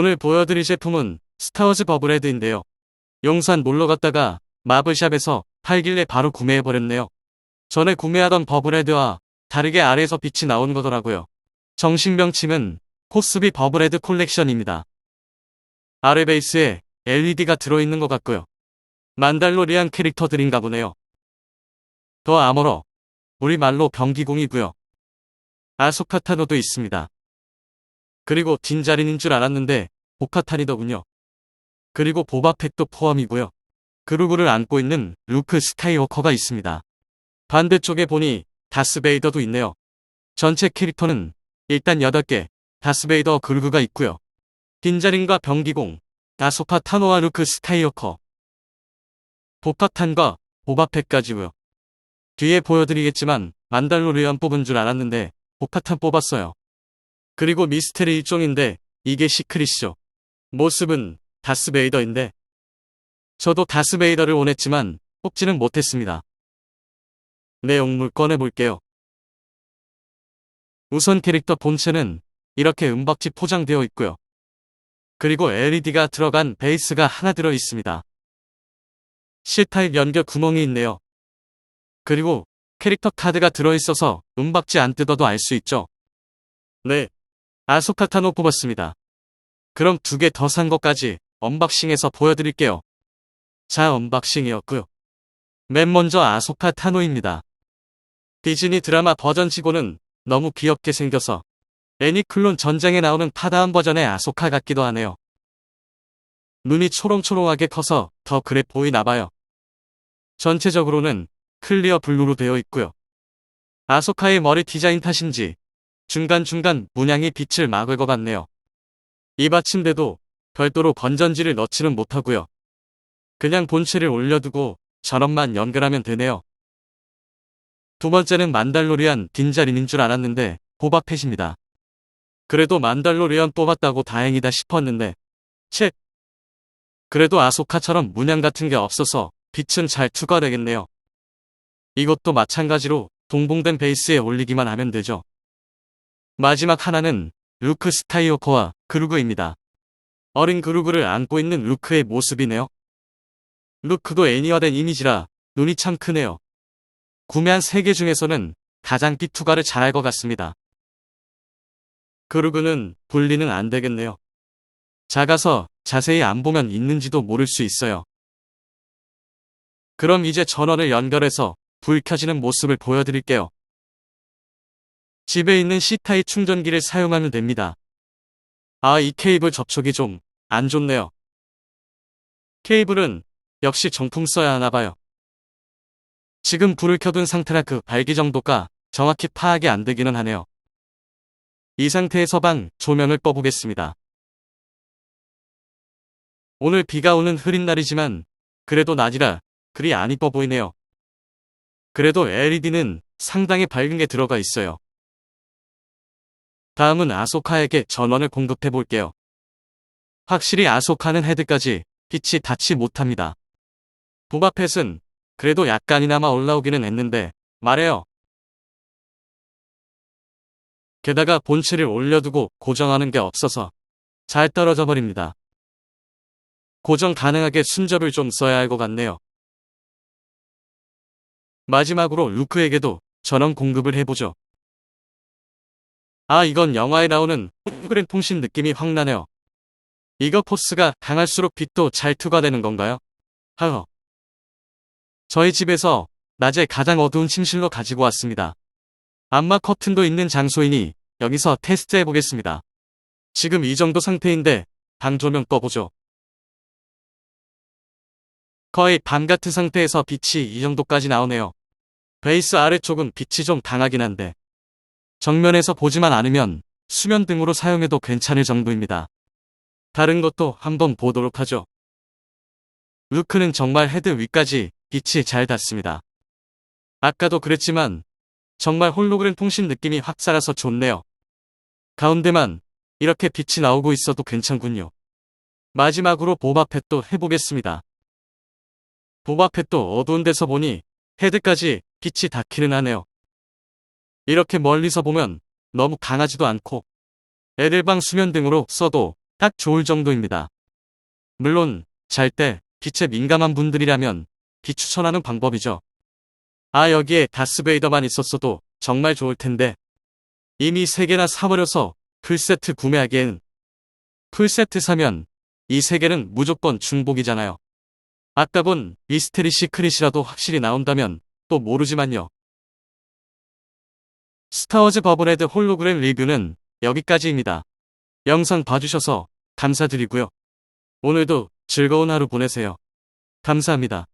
오늘 보여드릴 제품은 스타워즈 버블헤드인데요. 용산 놀러 갔다가 마블샵에서 팔길래 바로 구매해버렸네요. 전에 구매하던 버블헤드와 다르게 아래에서 빛이 나온 거더라고요. 정식 명칭은 코스비 버블헤드 콜렉션입니다. 아래 베이스에 LED가 들어있는 것 같고요. 만달로리안 캐릭터들인가 보네요. 더 아머러, 우리말로 병기공이고요. 아소카타노도 있습니다. 그리고 딘자린인 줄 알았는데 보카탄이더군요. 그리고 보바팩도 포함이고요. 그루그를 안고 있는 루크 스카이워커가 있습니다. 반대쪽에 보니 다스베이더도 있네요. 전체 캐릭터는 일단 8개 다스베이더 그루그가 있고요. 딘자린과 병기공, 나소파 타노와 루크 스카이워커, 보카탄과 보바팩까지고요. 뒤에 보여드리겠지만 만달로리안 뽑은 줄 알았는데 보카탄 뽑았어요. 그리고 미스테리 일종인데 이게 시크릿이죠. 모습은 다스베이더인데 저도 다스베이더를 원했지만 뽑지는 못했습니다. 내용물 꺼내볼게요. 우선 캐릭터 본체는 이렇게 은박지 포장되어 있고요. 그리고 LED가 들어간 베이스가 하나 들어 있습니다. C타입 연결 구멍이 있네요. 그리고 캐릭터 카드가 들어있어서 은박지 안 뜯어도 알 수 있죠. 네, 아소카타노 뽑았습니다. 그럼 두 개 더 산 것까지 언박싱해서 보여드릴게요. 자, 언박싱이었고요. 맨 먼저 아소카 타노입니다. 디즈니 드라마 버전치고는 너무 귀엽게 생겨서 애니클론 전쟁에 나오는 파다한 버전의 아소카 같기도 하네요. 눈이 초롱초롱하게 커서 더 그래 보이나 봐요. 전체적으로는 클리어 블루로 되어 있고요. 아소카의 머리 디자인 탓인지 중간중간 문양이 빛을 막을 것 같네요. 이 받침대도 별도로 건전지를 넣지는 못하고요. 그냥 본체를 올려두고 전원만 연결하면 되네요. 두 번째는 만달로리안 딘자린인 줄 알았는데 보바펫입니다. 그래도 만달로리안 뽑았다고 다행이다 싶었는데 책 그래도 아소카처럼 문양 같은 게 없어서 빛은 잘 투과되겠네요. 이것도 마찬가지로 동봉된 베이스에 올리기만 하면 되죠. 마지막 하나는 루크 스타이오커와 그루그입니다. 어린 그루그를 안고 있는 루크의 모습이네요. 루크도 애니화된 이미지라 눈이 참 크네요. 구매한 3개 중에서는 가장 삐투가를 잘할 것 같습니다. 그루그는 분리는 안 되겠네요. 작아서 자세히 안 보면 있는지도 모를 수 있어요. 그럼 이제 전원을 연결해서 불 켜지는 모습을 보여드릴게요. 집에 있는 C타입 충전기를 사용하면 됩니다. 아, 이 케이블 접촉이 좀 안 좋네요. 케이블은 역시 정품 써야 하나 봐요. 지금 불을 켜둔 상태라 그 밝기 정도가 정확히 파악이 안 되기는 하네요. 이 상태에서 방 조명을 꺼보겠습니다. 오늘 비가 오는 흐린 날이지만 그래도 낮이라 그리 안 이뻐 보이네요. 그래도 LED는 상당히 밝은 게 들어가 있어요. 다음은 아소카에게 전원을 공급해 볼게요. 확실히 아소카는 헤드까지 빛이 닿지 못합니다. 보바펫은 그래도 약간이나마 올라오기는 했는데 말해요. 게다가 본체를 올려두고 고정하는 게 없어서 잘 떨어져 버립니다. 고정 가능하게 순접을 좀 써야 할 것 같네요. 마지막으로 루크에게도 전원 공급을 해보죠. 아 이건 영화에 나오는 홀그랜 통신 느낌이 확 나네요. 이거 포스가 강할수록 빛도 잘 투과되는 건가요? 하허. 저희 집에서 낮에 가장 어두운 침실로 가지고 왔습니다. 안마 커튼도 있는 장소이니 여기서 테스트 해 보겠습니다. 지금 이 정도 상태인데 방 조명 꺼보죠. 거의 밤 같은 상태에서 빛이 이 정도까지 나오네요. 베이스 아래쪽은 빛이 좀 강하긴 한데 정면에서 보지만 않으면 수면 등으로 사용해도 괜찮을 정도입니다. 다른 것도 한번 보도록 하죠. 루크는 정말 헤드 위까지 빛이 잘 닿습니다. 아까도 그랬지만 정말 홀로그램 통신 느낌이 확 살아서 좋네요. 가운데만 이렇게 빛이 나오고 있어도 괜찮군요. 마지막으로 보바펫도 해보겠습니다. 보바펫도 어두운 데서 보니 헤드까지 빛이 닿기는 하네요. 이렇게 멀리서 보면 너무 강하지도 않고 애들방 수면 등으로 써도 딱 좋을 정도입니다. 물론 잘 때 빛에 민감한 분들이라면 비추천하는 방법이죠. 아 여기에 다스베이더만 있었어도 정말 좋을 텐데 이미 3개나 사버려서 풀세트 구매하기엔 풀세트 사면 이 3개는 무조건 중복이잖아요. 아까 본 미스테리 시크릿이라도 확실히 나온다면 또 모르지만요. 스타워즈 버블헤드 홀로그램 리뷰는 여기까지입니다. 영상 봐주셔서 감사드리고요. 오늘도 즐거운 하루 보내세요. 감사합니다.